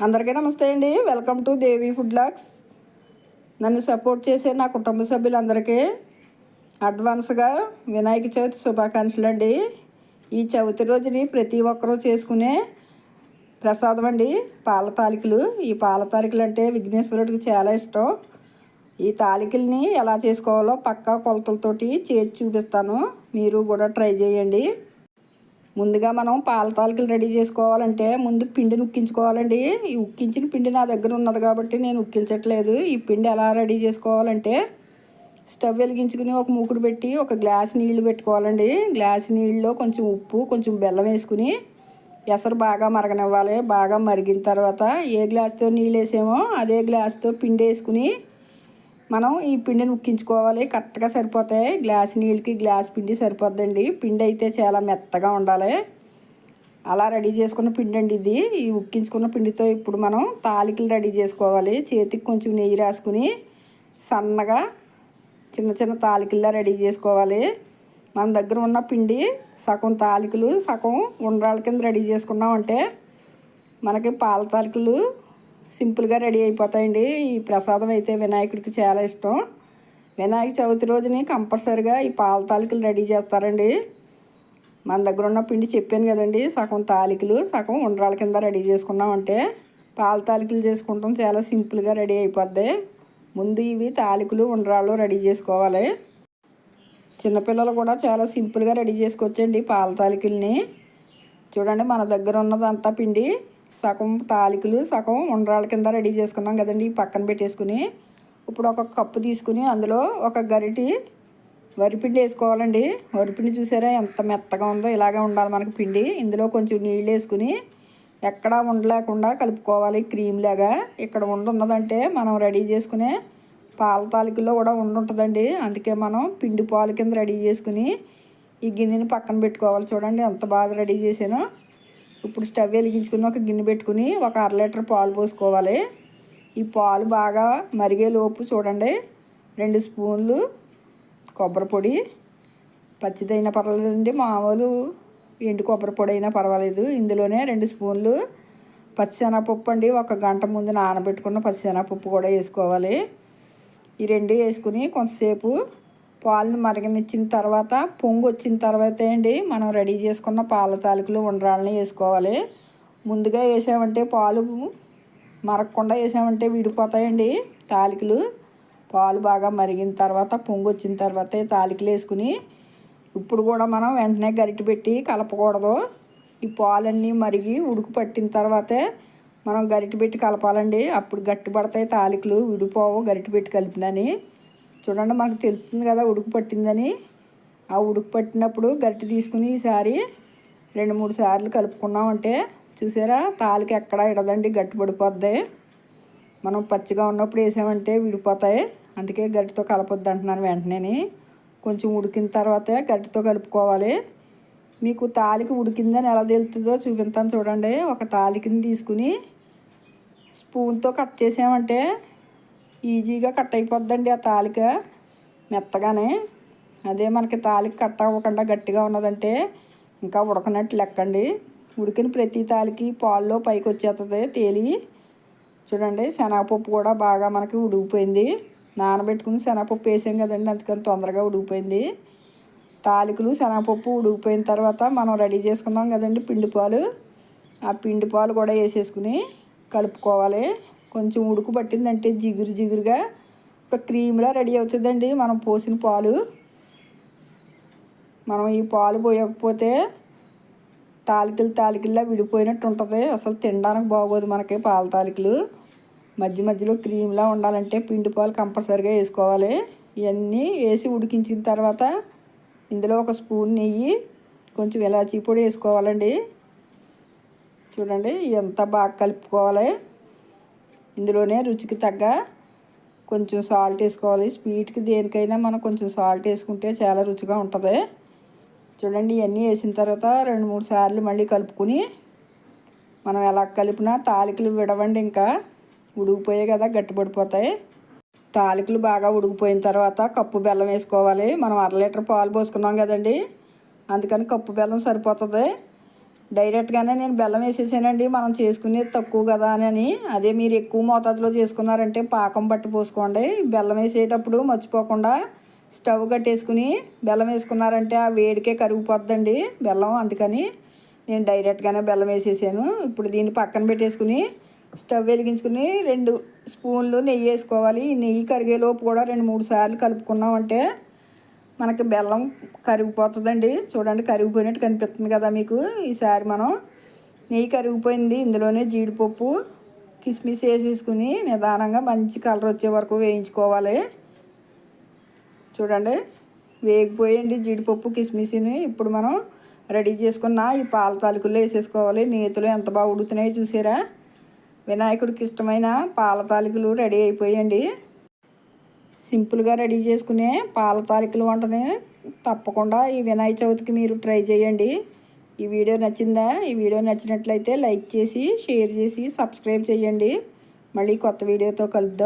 అందరికీ నమస్తే అండి. Welcome to Devi food locks నన్ను సపోర్ట్ చేసే నా కుటుంబ సభ్యులందరికీ అడ్వాన్స్గా వినాయక చవితి శుభాకాంక్షలు అండి. ఈ చవితి రోజుని ప్రతి ఒక్కరూ చేసుకునే ప్రసాదం అండి. పాల తాలికలు. ఈ పాల తాలికలు అంటే విఘ్నేశ్వరుడికి చాలా ఇష్టం. ఈ తాలికల్ని ఎలా చేసుకోవాలో పక్కా కొలతలతోటి చేసి చూపిస్తాను. మీరు కూడా ట్రై చేయండి. ముందుగా మనం పాల తాలికలు రెడీ చేసుకోవాలంటే ముందు పిండిని ఉక్కించుకోవాలండి. ఈ ఉక్కించిన పిండి నా దగ్గర ఉన్నది కాబట్టి నేను ఉక్కించట్లేదు. ఈ పిండి ఎలా రెడీ చేసుకోవాలంటే స్టవ్ వెలిగించుకుని ఒక మూకుడు పెట్టి ఒక గ్లాస్ నీళ్ళు పెట్టుకోవాలండి. గ్లాస్ నీళ్ళలో కొంచెం ఉప్పు కొంచెం బెల్లం వేసుకుని ఎసరు బాగా మరగనివ్వాలి. బాగా మరిగిన తర్వాత ఏ గ్లాస్తో నీళ్ళు వేసామో అదే గ్లాస్తో పిండి వేసుకుని మనం ఈ పిండిని ఉక్కించుకోవాలి. కరెక్ట్గా సరిపోతాయి. గ్లాస్ నీళ్ళకి గ్లాస్ పిండి సరిపోద్దండి. పిండి అయితే చాలా మెత్తగా ఉండాలి. అలా రెడీ చేసుకున్న పిండి అండి ఇది. ఈ ఉక్కించుకున్న పిండితో ఇప్పుడు మనం తాలికలు రెడీ చేసుకోవాలి. చేతికి కొంచెం నెయ్యి రాసుకుని సన్నగా చిన్న చిన్న తాలికల్లా రెడీ చేసుకోవాలి. మన దగ్గర ఉన్న పిండి సగం తాలికలు సగం ఉండ్రాల కింద రెడీ చేసుకున్నామంటే మనకి పాల తాలికలు సింపుల్గా రెడీ అయిపోతాయండి. ఈ ప్రసాదం అయితే వినాయకుడికి చాలా ఇష్టం. వినాయక చవితి రోజుని కంపల్సరిగా ఈ పాల తాలికలు రెడీ చేస్తారండి. మన దగ్గర ఉన్న పిండి చెప్పాను కదండి సగం తాలికలు సగం ఉండ్రాల కింద రెడీ చేసుకున్నామంటే పాల తాలికలు చేసుకుంటాం. చాలా సింపుల్గా రెడీ అయిపోద్ది. ముందు ఇవి తాలికలు ఉండరాళ్ళు రెడీ చేసుకోవాలి. చిన్నపిల్లలు కూడా చాలా సింపుల్గా రెడీ చేసుకోవచ్చండి పాల తాలికల్ని. చూడండి మన దగ్గర ఉన్నదంతా పిండి. సగం తాలికలు సగం ఉండ్రాల కింద రెడీ చేసుకున్నాం కదండి పక్కన పెట్టేసుకుని. ఇప్పుడు ఒక కప్పు తీసుకుని అందులో ఒక గరిటి వరిపిండి వేసుకోవాలండి. వరిపిండి చూసారా ఎంత మెత్తగా ఉందో ఇలాగే ఉండాలి మనకి పిండి. ఇందులో కొంచెం నీళ్ళు వేసుకుని ఎక్కడా ఉండలేకుండా కలుపుకోవాలి క్రీమ్ లాగా. ఇక్కడ ఉండున్నదంటే మనం రెడీ చేసుకునే పాల తాలికల్లో కూడా ఉండుంటుందండి అందుకే మనం పిండి పాలు కింద రెడీ చేసుకుని ఈ గిన్నెని పక్కన పెట్టుకోవాలి. చూడండి ఎంత బాగా రెడీ చేసానో ఇప్పుడు స్టవ్ వెలిగించుకుని ఒక గిన్నె పెట్టుకుని ఒక అర లీటర్ పాలు పోసుకోవాలి. ఈ పాలు బాగా మరిగే లోపు చూడండి. రెండు స్పూన్లు కొబ్బరి పొడి. పచ్చిదైనా పర్వాలేదండి మామూలు ఎండు కొబ్బరి పొడి అయినా పర్వాలేదు. ఇందులోనే రెండు స్పూన్లు పచ్చిశనగపప్పు అండి. ఒక గంట ముందు నానబెట్టుకున్న పచ్చిశనగపప్పు కూడా వేసుకోవాలి. ఈ రెండు వేసుకుని కొంతసేపు పాలను మరగనిచ్చిన తర్వాత పొంగు వచ్చిన తర్వాత అండి మనం రెడీ చేసుకున్న పాల తాలికలు ఉండరాలని వేసుకోవాలి. ముందుగా వేసామంటే పాలు మరగకుండా వేసామంటే విడిపోతాయండి తాలికలు. పాలు బాగా మరిగిన తర్వాత పొంగు వచ్చిన తర్వాత తాలికలు వేసుకుని ఇప్పుడు కూడా మనం వెంటనే గరిటె పెట్టి కలపకూడదు. ఈ పాలన్నీ మరిగి ఉడుకు పట్టిన తర్వాతే మనం గరిటె పెట్టి కలపాలండి. అప్పుడు గట్టి పడతాయి తాలికలు విడిపోవు గరిటె పెట్టి కలిపినని. చూడండి మనకు తెలుస్తుంది కదా ఉడుకు పట్టిందని. ఆ ఉడుకు పట్టినప్పుడు గట్టి తీసుకుని ఈసారి రెండు మూడు సార్లు కలుపుకున్నామంటే చూసారా తాలికి ఎక్కడ ఇడదండి గట్టి పడిపోద్ది. మనం పచ్చిగా ఉన్నప్పుడు వేసామంటే విడిపోతాయి. అందుకే గట్టితో కలపొద్దు అంటున్నాను వెంటనే. కొంచెం ఉడికిన తర్వాతే గట్టితో కలుపుకోవాలి. మీకు తాలికి ఉడికిందని ఎలా తెలుస్తుందో చూపిస్తాను చూడండి. ఒక తాలికిని తీసుకుని స్పూన్తో కట్ చేసామంటే ఈజీగా కట్ అయిపోద్దండి ఆ తాలిక మెత్తగానే. అదే మనకి తాలిక కట్ అవ్వకుండా గట్టిగా ఉన్నదంటే ఇంకా ఉడకనట్టు లెక్కండి. ఉడికిన ప్రతి తాలికి పాల్లో పైకి వచ్చేస్తుంది తేలి. చూడండి శనగపప్పు కూడా బాగా మనకి ఉడికిపోయింది. నానబెట్టుకుని శనగపప్పు వేసాం కదండి అందుకని తొందరగా ఉడిగిపోయింది తాలికలు శనగపప్పు ఉడికిపోయిన తర్వాత మనం రెడీ చేసుకున్నాం కదండి పిండి పాలు. ఆ పిండి పాలు కూడా వేసేసుకుని కలుపుకోవాలి. కొంచెం ఉడుకు పట్టిందంటే జిగురు జిగురుగా ఒక క్రీమ్లా రెడీ అవుతుందండి. మనం పోసిన పాలు. మనం ఈ పాలు పోయకపోతే తాలికలు తాలికల్లా విడిపోయినట్టు ఉంటుంది. అసలు తినడానికి బాగోదు మనకి పాల తాలికలు. మధ్య మధ్యలో క్రీమ్లా ఉండాలంటే పిండి పాలు కంపల్సరిగా వేసుకోవాలి. ఇవన్నీ వేసి ఉడికించిన తర్వాత ఇందులో ఒక స్పూన్ నెయ్యి కొంచెం ఇలాచీ పొడి వేసుకోవాలండి. చూడండి ఎంత బాగా కలుపుకోవాలి. ఇందులోనే రుచికి తగ్గ కొంచెం సాల్ట్ వేసుకోవాలి. స్వీట్కి దేనికైనా మనం కొంచెం సాల్ట్ వేసుకుంటే చాలా రుచిగా ఉంటుంది. చూడండి ఇవన్నీ వేసిన తర్వాత రెండు మూడు సార్లు మళ్ళీ కలుపుకుని మనం ఎలా కలిపినా తాలికలు విడవండి ఇంకా. ఉడికిపోయాయి కదా గట్టిపడిపోతాయి. తాలికలు బాగా ఉడికిపోయిన తర్వాత కప్పు బెల్లం వేసుకోవాలి. మనం అర లీటర్ పాలు పోసుకున్నాం కదండి. అందుకని కప్పు బెల్లం సరిపోతుంది. డైరెక్ట్గానే నేను బెల్లం వేసేసానండి. మనం చేసుకునేది తక్కువ కదా అని. అదే మీరు ఎక్కువ మోతాదులో చేసుకున్నారంటే పాకం పట్టి పోసుకోండి. బెల్లం వేసేటప్పుడు మర్చిపోకుండా స్టవ్ కట్టేసుకుని బెల్లం వేసుకున్నారంటే ఆ వేడికే కరిగిపోద్దండి బెల్లం. అందుకని నేను డైరెక్ట్గానే బెల్లం వేసేసాను. ఇప్పుడు దీన్ని పక్కన పెట్టేసుకుని స్టవ్ వెలిగించుకుని రెండు స్పూన్లు నెయ్యి వేసుకోవాలి. ఈ నెయ్యి కరిగేలోపు కూడా రెండు మూడు సార్లు కలుపుకున్నామంటే మనకి బెల్లం కరిగిపోతుందండి. చూడండి కరిగిపోయినట్టు కనిపిస్తుంది కదా మీకు. ఈసారి మనం నెయ్యి కరిగిపోయింది. ఇందులోనే జీడిపప్పు కిస్మిస్ వేసేసుకుని నిదానంగా మంచి కలర్ వచ్చే వరకు వేయించుకోవాలి. చూడండి వేగిపోయండి జీడిపప్పు కిస్మిస్ని. ఇప్పుడు మనం రెడీ చేసుకున్న ఈ పాల తాలికల్లో వేసేసుకోవాలి. నేతులు ఎంత బాగా ఉడుతున్నాయో చూసారా? వినాయకుడికి ఇష్టమైన పాల తాలికలు రెడీ అయిపోయండి సింపుల్గా రెడీ చేసుకునే పాల తాలికలు వంటని తప్పకుండా ఈ వినాయక చవితికి మీరు ట్రై చేయండి. ఈ వీడియో నచ్చిందా? ఈ వీడియో నచ్చినట్లయితే లైక్ చేసి షేర్ చేసి సబ్స్క్రైబ్ చేయండి. మళ్ళీ కొత్త వీడియోతో కలుద్దాం.